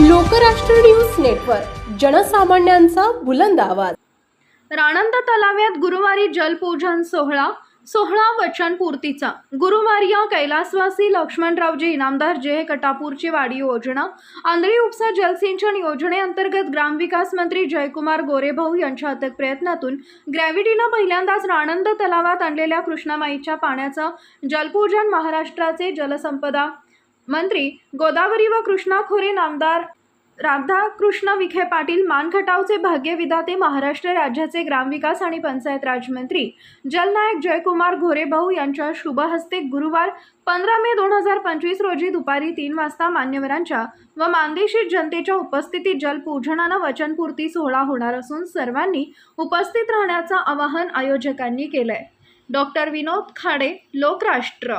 Lokrashtra news network जनसामान्यांचा बुलंद आवाज. राणंद तलाव्यात गुरुवारी जलपूजन सोहळा सोहळा वचनपूर्तीचा. गुरुवारी या कैलासवासी लक्ष्मणरावजी इनामदार जे. कटापूरची वाडी योजना आंधळी उपसा जलसिंचन योजनेअंतर्गत ग्रामविकास मंत्री जयकुमार गोरेभाऊ यांच्या अथक प्रयत्नातून ग्रॅव्हिटीनं पहिल्यांदाच राणंद तलावात आणलेल्या कृष्णामाईच्या पाण्याचं जलपूजन महाराष्ट्राचे जलसंपदा मंत्री गोदावरी व कृष्णा खोरे नामदार राधाकृष्ण विखे पाटील मानखटावचे भाग्यविधाते महाराष्ट्र राज्याचे ग्रामविकास आणि पंचायत राजमंत्री जलनायक जयकुमार घोरेभाऊ यांच्या शुभहस्ते गुरुवार पंधरा मे दोन हजार पंचवीस रोजी दुपारी तीन वाजता मान्यवरांच्या व मानदेशी जनतेच्या उपस्थितीत जलपूजनानं वचनपूर्ती सोहळा होणार असून सर्वांनी उपस्थित राहण्याचं आवाहन आयोजकांनी केलंय. डॉक्टर विनोद खाडे लोकराष्ट्र.